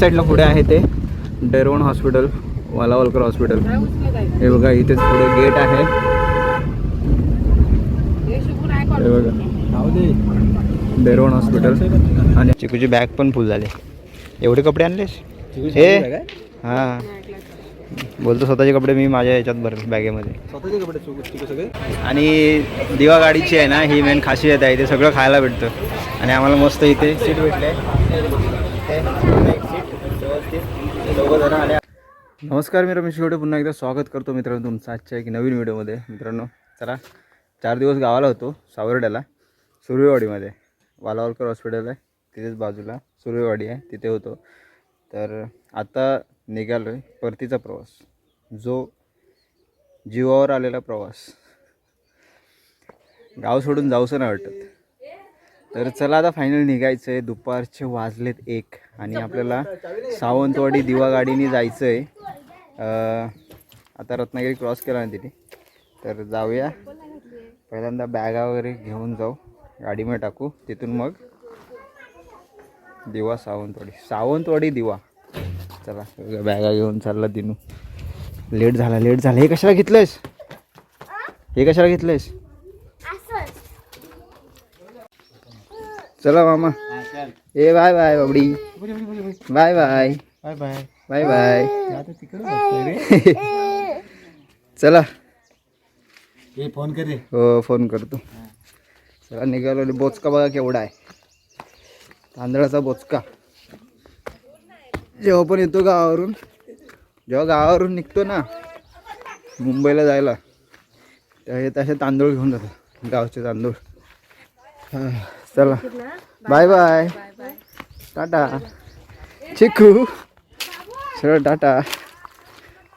साईडला पुढे आहे ते डेरवण हॉस्पिटल वालावलकर हॉस्पिटल. हे बघा इथेच पुढे गेट आहे. हे बघा. डेरवण हॉस्पिटल. आणि चिकूची बॅग पण फुल झाली. एवढे कपडे आणलेस? हे? हां. बोलतो स्वतःचे कपडे मी माझ्या याच्यात भरेल बॅगेमध्ये. स्वतःचे कपडे सगळे? आणि दिवा गाडीची आहे ना ही मेन खासियत आहे इथे सगळं खायला भेटतं. आणि आम्हाला मस्त इथे सीट भेटले. नमस्कार मी रमेश शेवटे पुन्हा एकदा स्वागत करतो मित्रांनो तुमचं आजच्या एक नवीन व्हिडिओमध्ये. मित्रांनो चला चार दिवस गावाला होतो सावर्ड्याला सुर्वेवाडीमध्ये. वालावलकर हॉस्पिटल आहे तिथेच बाजूला सुर्वेवाडी आहे तिथे होतो. तर आता निघालो आहे परतीचा प्रवास. जो जीवावर आलेला प्रवास. गाव सोडून जाऊसं नाही वाटत. तर चला आता फायनल निघायचं आहे दुपारचे वाजलेत एक आणि आपल्याला सावंतवाडी दिवा गाडीने जायचं आहे आता रत्नागिरी क्रॉस केला ना तिथे तर जाऊया. पहिल्यांदा बॅगा वगैरे घेऊन जाऊ. गाडीमध्ये टाकू. तिथून मग दिवा सावंतवाडी. सावंतवाडी दिवा. चला बॅगा घेऊन चालला दिनू. लेट झाला लेट झाला. हे कशाला घेतलंयस? हे कशाला घेतलंयस? चला मामा. ए bye bye बाबडी. Bye bye. Bye bye. Bye चला फोन कर हो फोन करतो. चला निघालो बोचका बघा केवढा आहे. तांदळाचा बोचका. जेव्हा पण येतो गावावरून जेव्हा गावावरून निघतो ना मुंबईला जायला तेव्हा हे तसे तांदूळ घेऊन जातो. गावचे तांदूळ. हा, चला. बाय बाय टाटा चिकू सरळ टाटा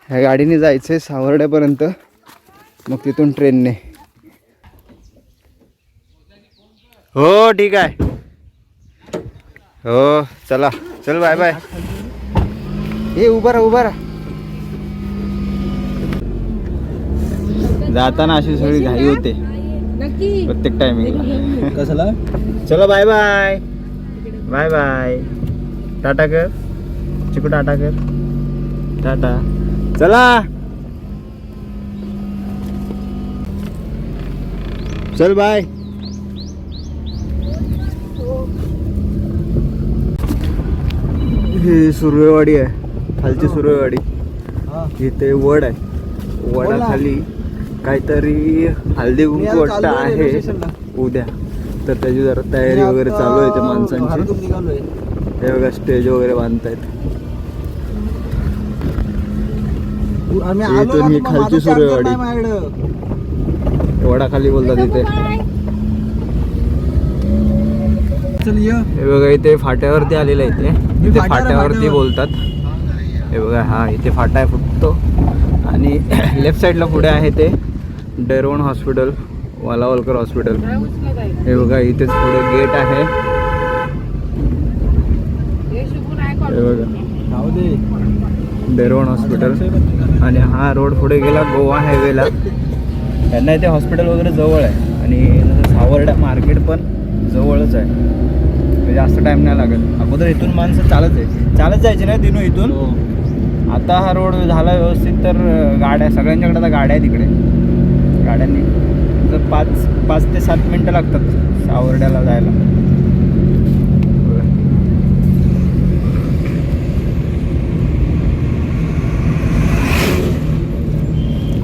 ह्या गाडीने जायचं आहे सावर्ड्यापर्यंत मग तिथून ट्रेनने हो ठीक आहे. हो चला. चल बाय बाय ए उभा राहा उभा राहा. जाताना अशी सगळी घाई होते. प्रत्येक टायमिंगला कशाला? चलो bye bye bye bye tata कर. चिकू टाटा कर. टाटा. चला. चल बाय ही सुर्वेवाडी आहे. खालची सुर्वेवाडी. हा. इथे वड आहे. वडाखाली काहीतरी हळदी मी कुंकू वाटतं आहे. उद्या. तर त्याची जरा तयारी वगैरे चालू आहे त्या माणसांची. हे बघा स्टेज वगैरे बांधतायत. आम्ही इथून आलो ही खालची. नाही माझ्याकडं. वडाखाली बोलतात इथे. हे बघा इथे फाट्यावरती आलेलं आहे इथे इथे फाट्यावर, फाट्यावरती फाट्यावर. बोलतात. हे बघा हा इथे फाटा आहे फक्त आणि लेफ्ट साईडला पुढे आहे ते डेरवण हॉस्पिटल वालावलकर हॉस्पिटल. हे बघा इथेच पुढे गेट आहे. हे बघा. हॉस्पिटल. आणि हा रोड पुढे गेला गोवा हायवेला. त्यांना इथे हॉस्पिटल वगैरे जवळ आहे. आणि सावर्डा मार्केट पण जवळच आहे. म्हणजे जास्त टाईम नाही लागत. अगोदर इथून माणसं चालत आहे चालत जायची ना दिनू इथून? हो. आता हा रोड झाला व्यवस्थित तर गाड्या सगळ्यांच्याकडे आता गाड्या आहे तिकडे गाड्यांनी तर पाच पाच ते सात मिनटं लागतात सावर्ड्याला जायला.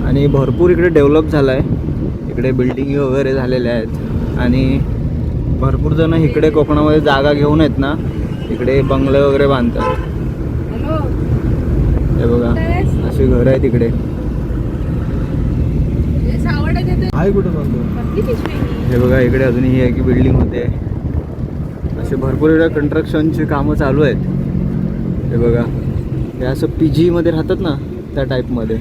आणि भरपूर इकडे डेव्हलप झालं आहे इकडे बिल्डिंग वगैरे झालेल्या आहेत. आणि भरपूर जण इकडे कोकणामध्ये जागा घेऊन आहेत ना इकडे बंगले वगैरे बांधतात. हे बघा अशी घरं आहेत इकडे. आहे कुठं बघतो हे बघा इकडे अजून ही आहे की बिल्डिंग होते. असे भरपूर इकडे कंस्ट्रक्शनची कामं चालू आहेत. हे बघा हे असं पी जीमध्ये राहतात ना त्या टाईपमध्ये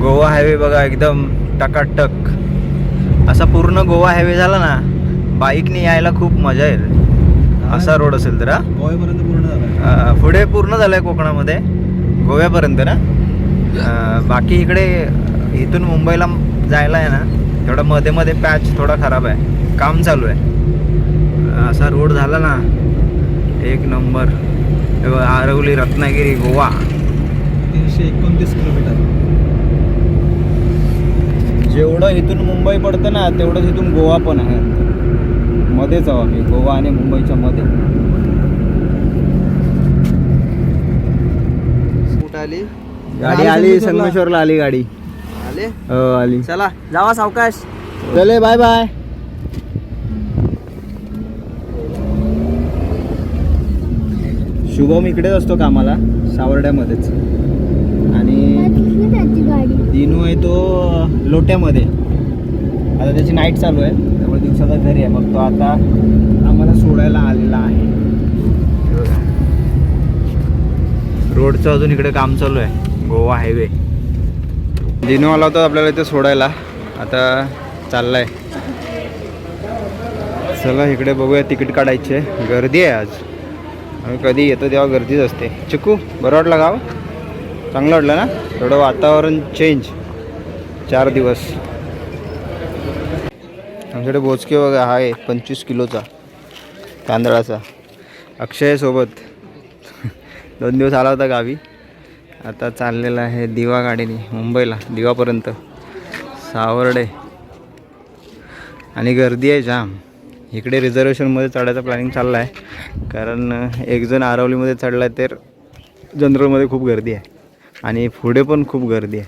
गोवा हायवे बघा एकदम टकाटक. असा पूर्ण गोवा हायवे झाला ना बाईकने यायला खूप मजा येईल. असा रोड असेल तर हा? गोव्यापर्यंत पूर्ण झाला. पुढे पूर्ण झालं आहे कोकणामध्ये. गोव्यापर्यंत ना? बाकी इकडे इथून मुंबईला जायला आहे ना थोडा मध्ये मध्ये पॅच थोडा खराब आहे. काम चालू आहे. असा रोड झाला ना एक नंबर. आरवली रत्नागिरी गोवा. तीनशे एकोणतीस किलोमीटर. जेवढं इथून मुंबई पडतं ना तेवढंच इथून गोवा पण आहे. मध्येच आहो आम्ही गोवा आणि मुंबईच्या मध्ये. कुठं आली? गाडी आली संगमेश्वरला. संगमेश्वरला आली गाडी. आले? हो आली. चला जावा सावकाश. चले बाय बाय शुभम इकडेच असतो कामाला सावर्ड्यामध्येच. आणि दिनू आहे तो लोट्यामध्ये. आता त्याची नाईट चालू आहे. त्यामुळे दिवसाचा घरी आहे. मग तो आता आम्हाला सोडायला आलेला आहे. रोडचं अजून इकडे काम चालू आहे. गोवा हायवे. दिनू आला होता आपल्याला इथे सोडायला. आता चाललाय. चला इकडे बघूया तिकीट काढायचे. गर्दी आहे आज. आम्ही कधी येतो तेव्हा गर्दीच असते. चिकू बरं वाटलं गाव? चांगलं वाटलं ना? थोडं वातावरण चेंज चार दिवस. आमच्याकडे बोचके वगैरे हा आहे पंचवीस किलोचा. तांदळाचा. अक्षयसोबत. दोन दिवस आला होता गावी. आता चाललेला आहे दिवा गाडीने मुंबईला दिवापर्यंत. सावर्डे. आणि गर्दी आहे जाम. इकडे रिझर्वेशनमध्ये चढायचा प्लॅनिंग चालला आहे कारण एक जण आरवलीमध्ये चढला आहे तर जनरलमध्ये खूप गर्दी आहे. आणि पुढे पण खूप गर्दी आहे.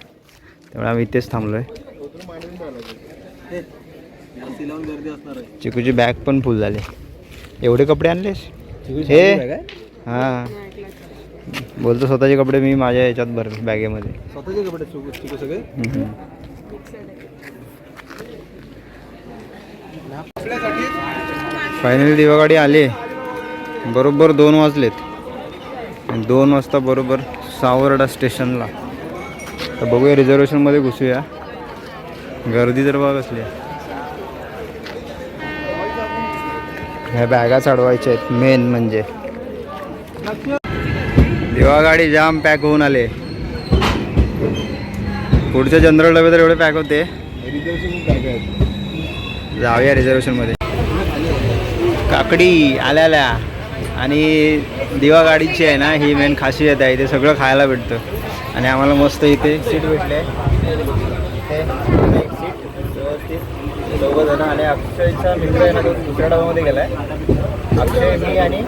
त्यामुळे आम्ही इथेच थांबलो आहे चिकूची बॅग पण फुल झाली. एवढे कपडे आणलेस? हे? हां. बोलतो स्वतःचे कपडे मी माझ्या याच्यात भर बॅगेमध्ये. स्वतःचे कपडे चिकू चिकू सगळे? फायनली दिवागाडी आली. बरोबर दोन वाजलेत. दोन वाजता बरोबर सावर्डा स्टेशनला. तर बघूया रिझर्वेशनमध्ये घुसूया. गर्दी तर बघ आहे. ह्या बॅगा चढवायच्या आहेत मेन म्हणजे. दिवागाडी जाम पॅक होऊन आले. पुढचे जनरल डबे तर एवढे पॅक होते. रिझर्वेशन काय जाऊया रिझर्वेशनमध्ये काकडी आल्या आल्या आणि दिवा गाडीची आहे ना ही मेन खासियत आहे इथे सगळं खायला भेटतं. आणि आम्हाला मस्त इथे सीट भेटले. दोघं जण आणि अक्षयचा मित्र आहे ना तो दुसऱ्या डबामध्ये गेलाय. अक्षय मी आणि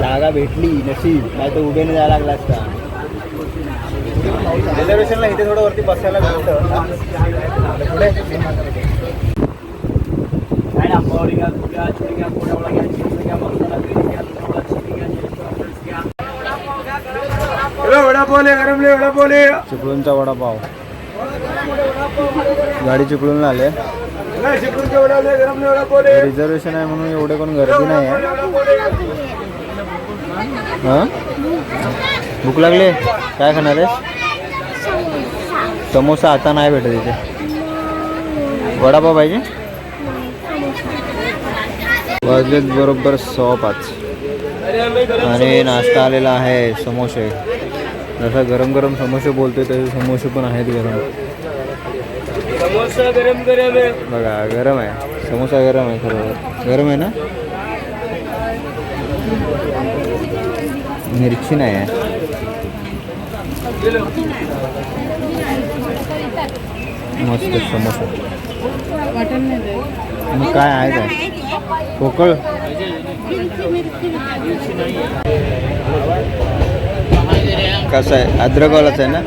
जागा भेटली नशीब. नाही तर उभेने जायला लागला असता. रिझर्वेशनला इथे थोडं वरती बसायला भेटतं पुढे? चिपळूणचा वडापाव. गाडी चिपळूणला आले रिझर्वेशन आहे म्हणून एवढे कोण गर्दी नाही आहे हां? भूक लागले? काय खाणार आहे समोसा आता नाही भेटत इथे. वडापाव पाहिजे? वाजलेत बरोबर सव्वा पाच आणि नाश्ता आलेला आहे समोसे. जसा गरम गरम समोसे बोलतोय तसे समोसे पण आहेत गरम. बघा गरम आहे. समोसा गरम आहे खरं गरम आहे ना? मिरची नाही आहे. मस्त समोसा. मग काय आहे काय? पोकळ? कसं आहे? अद्रकवालाच आहे ना?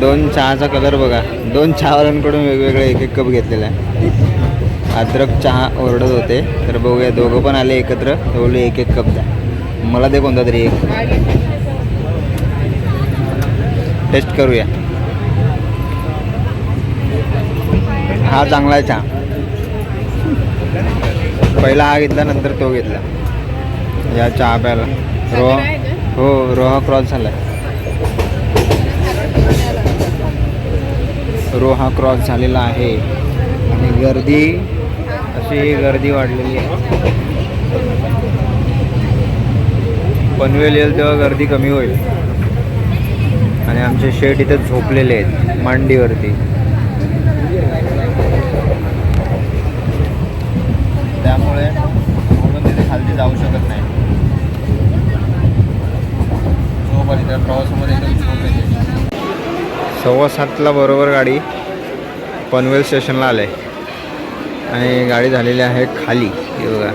दोन चहाचा कलर बघा. दोन चहावाल्यांकडून वेगवेगळे एक एक कप घेतलेला आहे अद्रक चहा ओरडत होते तर बघूया. दोघं पण आले एकत्र तर एक एक कप द्या. मला दे कोणता तरी एक. टेस्ट करूया. हा चांगला आहे चहा. पहिला हा घेतला नंतर तो घेतला. या चहा प्यायला. रोहा हो रोहा क्रॉस झाला रोहा क्रॉस झालेला आहे. आणि गर्दी अशी गर्दी वाढलेली आहे. पनवेल येईल तेव्हा गर्दी कमी होईल. आणि आमचे शेट इथे झोपलेले आहेत मांडीवरती. त्यामुळे म्हणून तिथे खालती जाऊ शकत नाही. झोप आली त्या प्रवासामध्ये सव्वा सातला बरोबर गाडी पनवेल स्टेशनला आले. आणि गाडी झालेली आहे खाली बघा.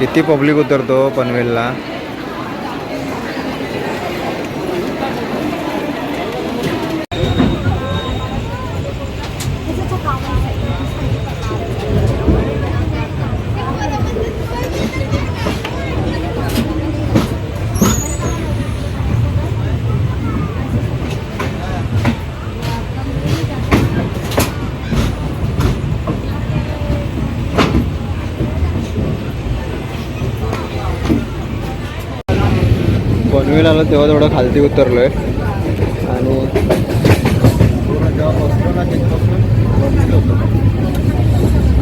किती पब्लिक उतरतो पनवेलला पनवेल आलं तेव्हा थोडं खालती आणि तिथपासून वरती होतो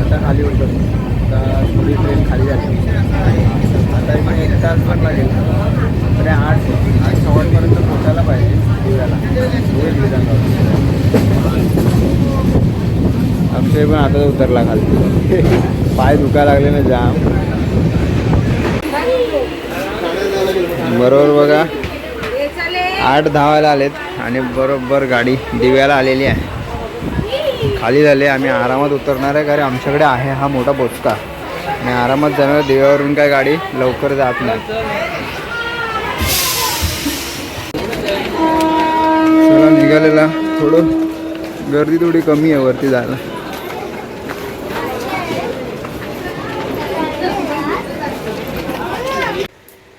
आता खाली उतरलो. आता थोडी ट्रेन खाली आता एक तास पण लागेल. म्हणजे आठ आठ सव्वापर्यंत पोचायला पाहिजे दिव्याला. अक्षय पण आता उतरला खाली पाय दुखायला लागले ना जाम. बरोबर बघा. आठ धावायला आलेत आणि बरोबर गाडी दिव्याला आलेली आहे. खाली झाले आम्ही आरामात उतरणार आहे कारण आमच्याकडे आहे हा मोठा बोचका. आणि आरामात जाणार दिव्यावरून काय गाडी लवकर जात नाही. चला निघालेला. थोडं गर्दी थोडी कमी आहे वरती जायला.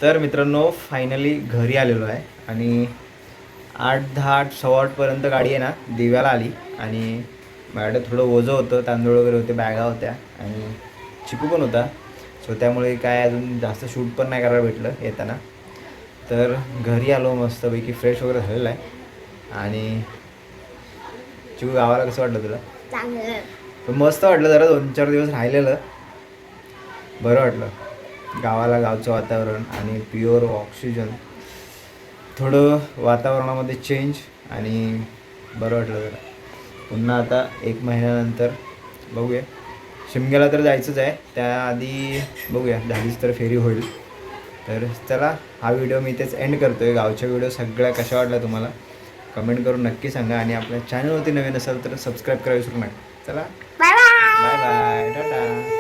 तर मित्रांनो फायनली घरी आलेलो आहे. आणि आठ दहा आठ सव्वा आठपर्यंत गाडी आहे ना दिव्याला आली. आणि माझ्याकडे थोडं ओझं होतं तांदूळ वगैरे होते बॅगा होत्या. आणि चिकू पण होता. सो त्यामुळे काय अजून जास्त शूट पण नाही करायला भेटलं येताना. तर घरी आलो मस्तपैकी फ्रेश वगैरे झालेलं आहे. आणि चिकू गावाला कसं वाटलं तुला? मस्त वाटलं जरा दोन चार दिवस राहिलेलं. बरं वाटलं. गावाला गावचं वातावरण आणि प्युअर ऑक्सिजन. थोडं वातावरणामध्ये चेंज आणि बरं वाटलं जरा. पुन्हा आता एक महिन्यानंतर बघूया. शिमग्याला तर जायचंच आहे. त्याआधी बघूया. झालीच तर फेरी होईल. तर चला हा व्हिडिओ मी इथेच एंड करतो आहे गावच्या व्हिडिओ सगळ्या कशा वाटल्या तुम्हाला? कमेंट करून नक्की सांगा आणि आपल्या चॅनलवरती नवीन असाल तर सबस्क्राईब करा विसरू नका. चला. Bye bye Tata